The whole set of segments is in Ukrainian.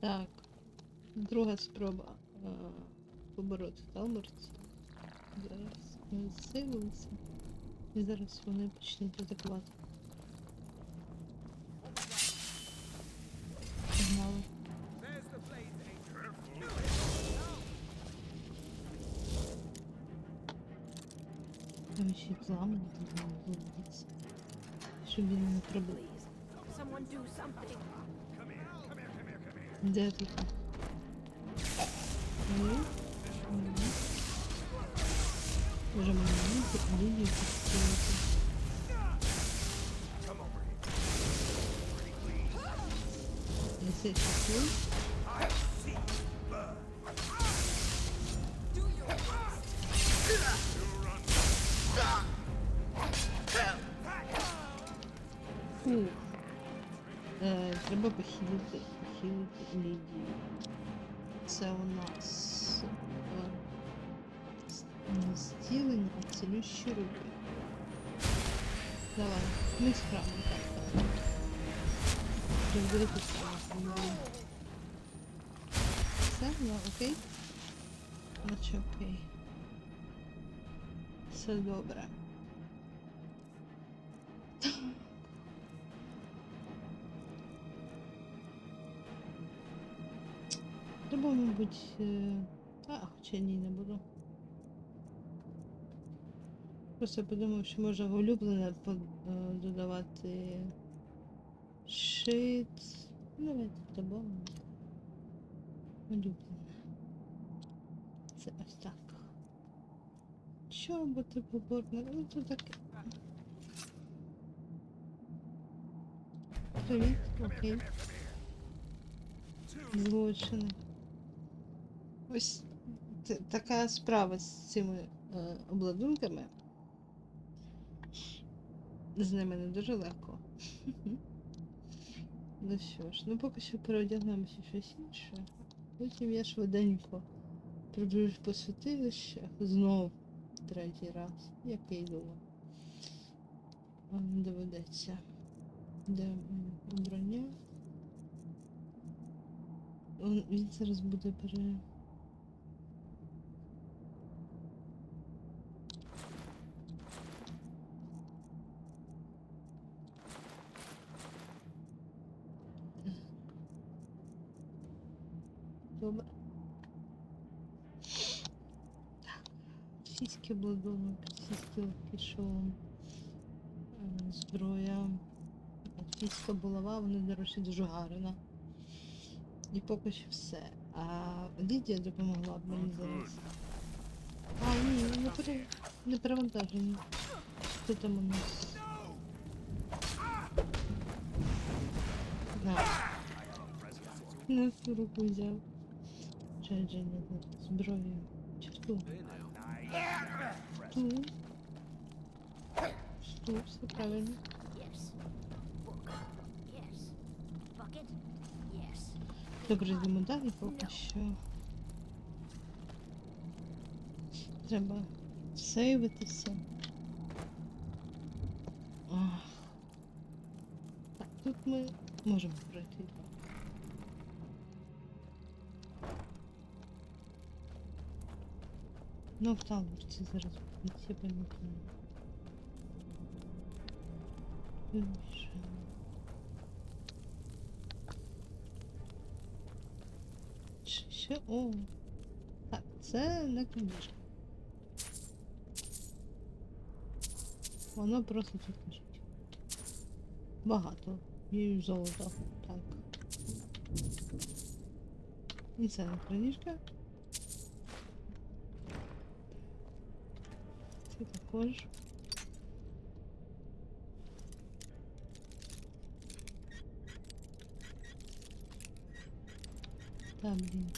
Так. Друга спроба е, побороти талморців. Зараз ми зсилилися. І зараз вони почнуть атакувати. Погнали. Там ще. Щоб він не пробив. Someone do something. Де тут? Ой. Ой. Може мені лінію підсилити. Я це чекаю. Е, треба похилити, похилити Лідію. Це у нас не зцілення, а цілющі руки. Давай, ми справимо так. так. Розділити саме. Все, ну окей. Наче окей. Все добре. Треба, мабуть, а, хоча ні, не буду. Просто подумав, що можна в улюблене е, додавати шит. Ну, Давайте додамо. Улюблене. Це ось так. Бути поборник? Ну то таке. Привіт, окей. Злочини. Ось така справа з цими е, обладунками. З ними не дуже легко. ну що ж, ну поки що переодягнемося щось інше. Потім я швиденько пробіжу по святилище знов третій раз, як я й думав. А, Доведеться. Де обрання? Він зараз буде пере. Добре. Так. Обладунок, сіськи кишон, е, зброя, фіська булава, вони, до речі, дуже гарна. І поки що все. А Лідія допомогла б мені зараз. А, ні, не, пере... не перевантажені. Що там у нас? На. На всю руку взяв. Джеджі, не зброю. Черту. Ту. Шту, все правильно. Yes. Book. Yes. Bucket. Yes. Добре, йдемо далі поки що. Треба сейвитися. Ах. Так, тут ми можемо пройти. Ну, в таборці зараз я пам'ятаю. Вибіжемо. Ще- о. Так, це не книжка. Воно просто тут лежить. Багато. І золота. Так. І це не книжка. Це також. Та, блін.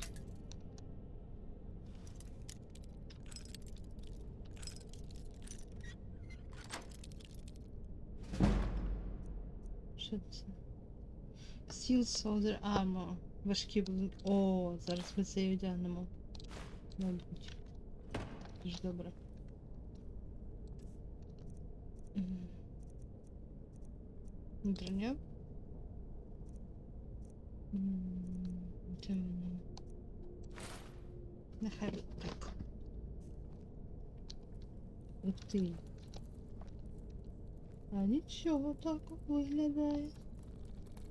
Що це? Steel Soldier Armor. Важкі були. О, зараз ми це і одягнемо. Мабуть. Дуже добре. Броня. М, Ем, Нехай так. Ух ти. А нічого так виглядає.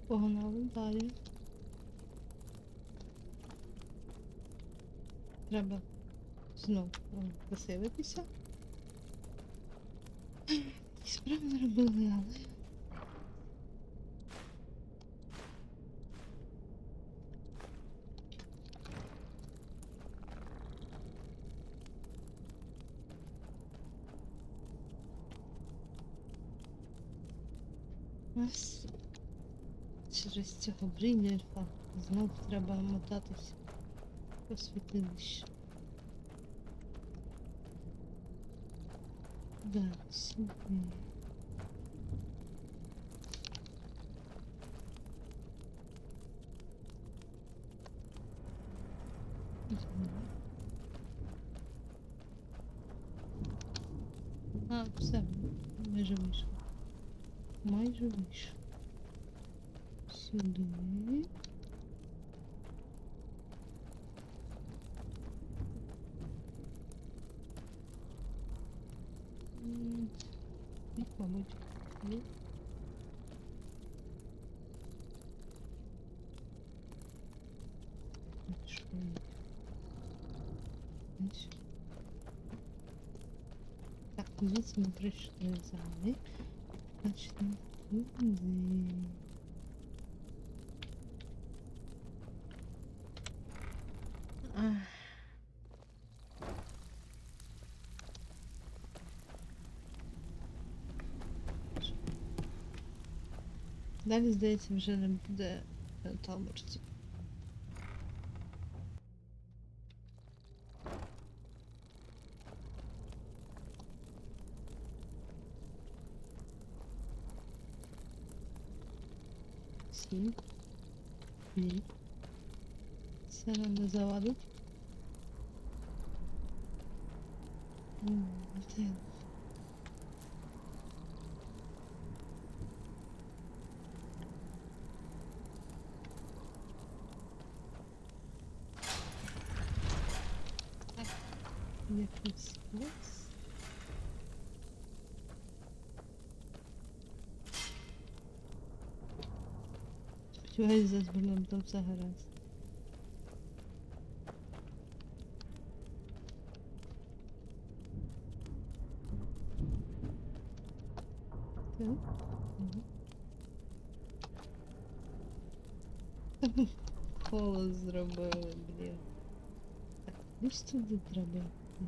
Погнали далі. Треба знов м, посилитися. І справи робили, але. Ось цього знов треба мотатись по святилищу. Да, сюди. А, все, майже вийшло. Майже вийшло. Сюди. І, мабуть, ні. Так, звідси ми прийшли залі. Значить, не туди. Ах. Далі, здається, вже не буде е, таборців. Сім. Ні. Це надо завадити. М? Так, якийсь лес. Сподіваюсь, за збором там все гаразд. Так. Мгм. Коло зробили, блін. Так, ось туди треба. йти.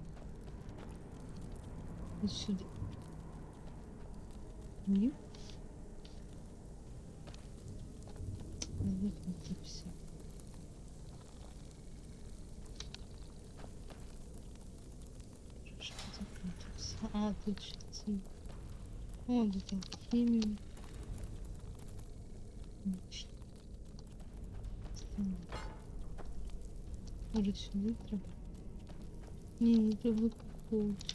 Ось сюди. Ні? Не викнути все. Трошки закрутився. А, тут ще ці. О, де там хімію. Ніч. Стіна. Може сюди треба? Ні, не треба викупувати.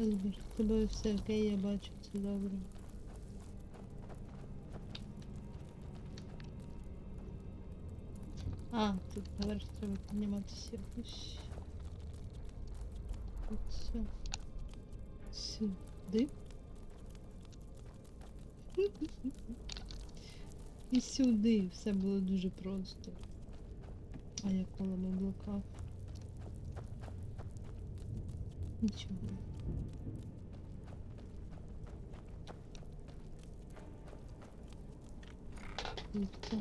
Ельбер, з тобою все окей, я бачу, це добре. А, тут наверх треба підніматися якось. Тут все. Сюди. І сюди все було дуже просто. А я колами блокав. Нічого. Тут.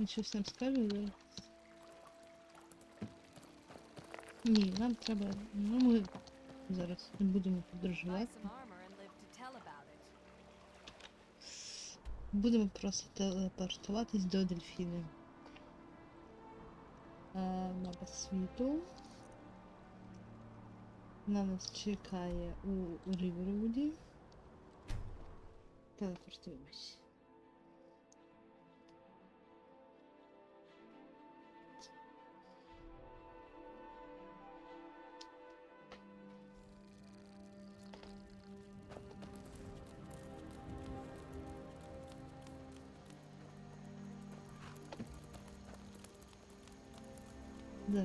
Він щось нам скаже зараз? Ні, нам треба. Ну ми Зараз не будемо подорожувати. Будемо просто телепортуватись до дельфіни. Е, Мапа світу. На нас чекає у Рівервуді. Телепортуємось.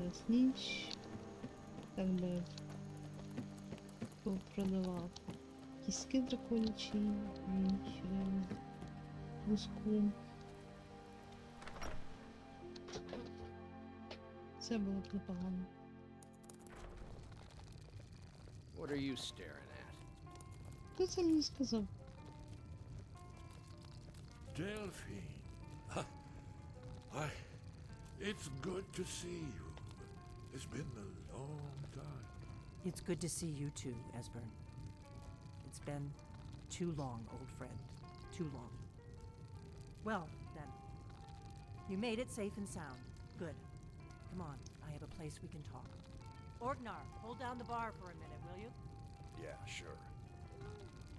Зараз ніч. Так би продавав. Кістки драконячі, ніч, е, луску. Це було б непогано. What are you staring at? Хто це мені сказав? Delphine. Huh. I. It's good to see you. it's been a long time. It's good to see you too, Esbern. It's been too long, old friend. Too long. Well, then. You made it safe and sound. Good. Come on, I have a place we can talk. Orgnar, hold down the bar for a minute, will you? Yeah, sure.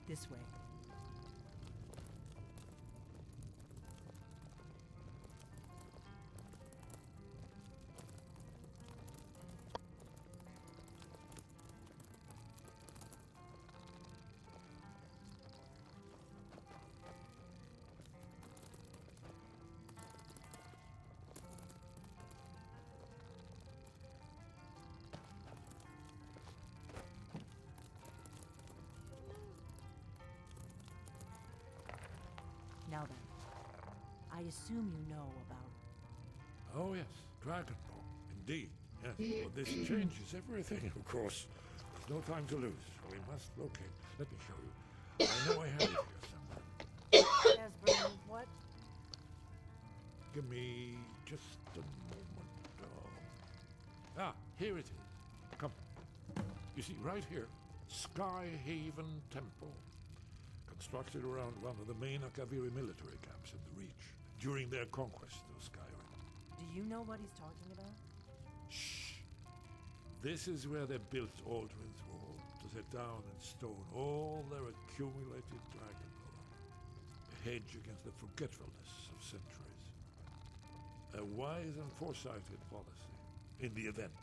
This way. Now then. I assume you know about Oh, yes, Dragonborn. Indeed. Yes. Well, this changes everything, of course. There's no time to lose. We must locate. Let me show you. I know I have it here somewhere. Esbern, what? Give me just a moment. Oh. Ah, here it is. Come. You see, right here, Sky Haven Temple. Constructed around one of the main Akaviri military camps in the Reach during their conquest of Skyrim. Do you know what he's talking about? Shh. This is where they built Aldrin's Wall to set down in stone all their accumulated dragon lore. A hedge against the forgetfulness of centuries. A wise and foresighted policy in the event.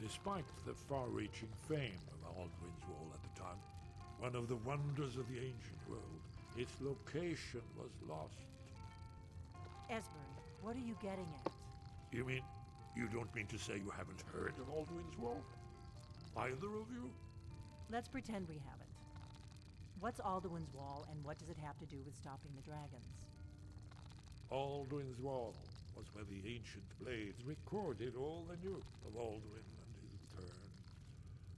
Despite the far-reaching fame of Aldrin's Wall at the time, one of the wonders of the ancient world, its location was lost. Esbern, what are you getting at? You mean you don't mean to say you haven't heard of Aldrin's Wall? Either of you? Let's pretend we haven't. What's Alduin's Wall, and what does it have to do with stopping the dragons? Aldrin's Wall was where the ancient blades recorded all they knew of Aldrin and his return.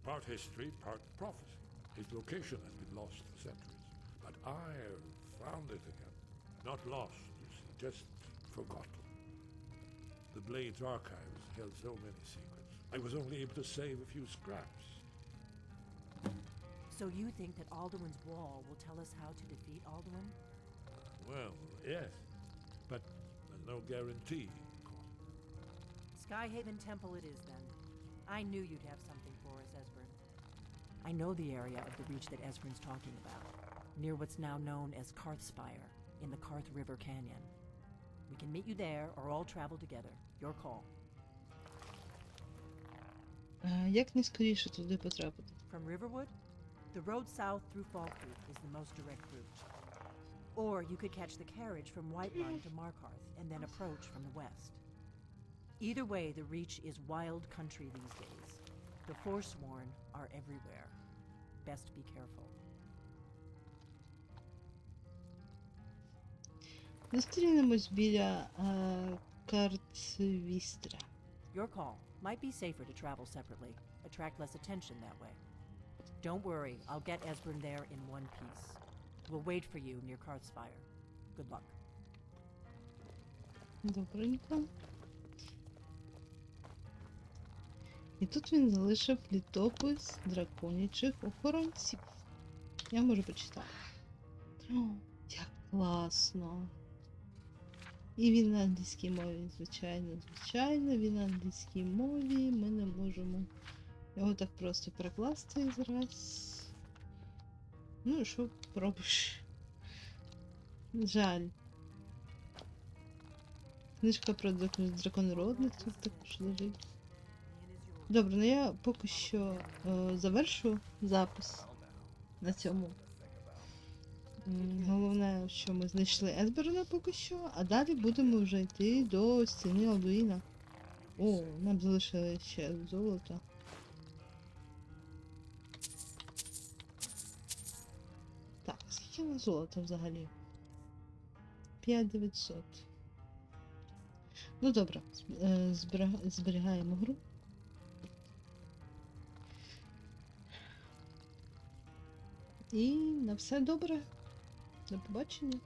Part history, part prophecy. His location has been lost for centuries, but I have found it again. Not lost, you see, just forgotten. The Blades archives held so many secrets. I was only able to save a few scraps. So you think that Alduin's Wall will tell us how to defeat Alduin? Well, yes, but there's no guarantee, of course. Skyhaven Temple it is then. I knew you'd have something for us, Esbern. I know the area of the reach that Esbern's talking about, near what's now known as Karthspire, in the Karth River Canyon. We can meet you there, or all travel together. Your call. Е, Як найскоріше туди потрапити? From Riverwood, the road south through Fall Creek is the most direct route. Or you could catch the carriage from Whitemine to Markarth and then approach from the west. Either way, the Reach is wild country these days. The Forsworn are everywhere. Best be careful. Зустрінемось біля е, Картвістра. Your call. Might be safer to travel separately, attract less attention that way. Don't worry, I'll get Esbern there in one piece. We'll wait for you near Karthspire. Good luck. Добренько. І тут він залишив літопис драконячих охоронців. Я можу почитати. О, як класно. І він на англійській мові, звичайно, звичайно, він на англійській мові. Ми не можемо його так просто перекласти зараз. Ну, що пробиш? Жаль. Книжка про драк- драконородних тут також лежить. Добре, ну я поки що е, завершу запис на цьому. Головне, що ми знайшли Есберна поки що, а далі будемо вже йти до стіни Алдуїна. О, нам залишили ще золото. Так, скільки на золото взагалі? 5900. Ну добре, е, зберігаємо гру. І на все добре. До побачення.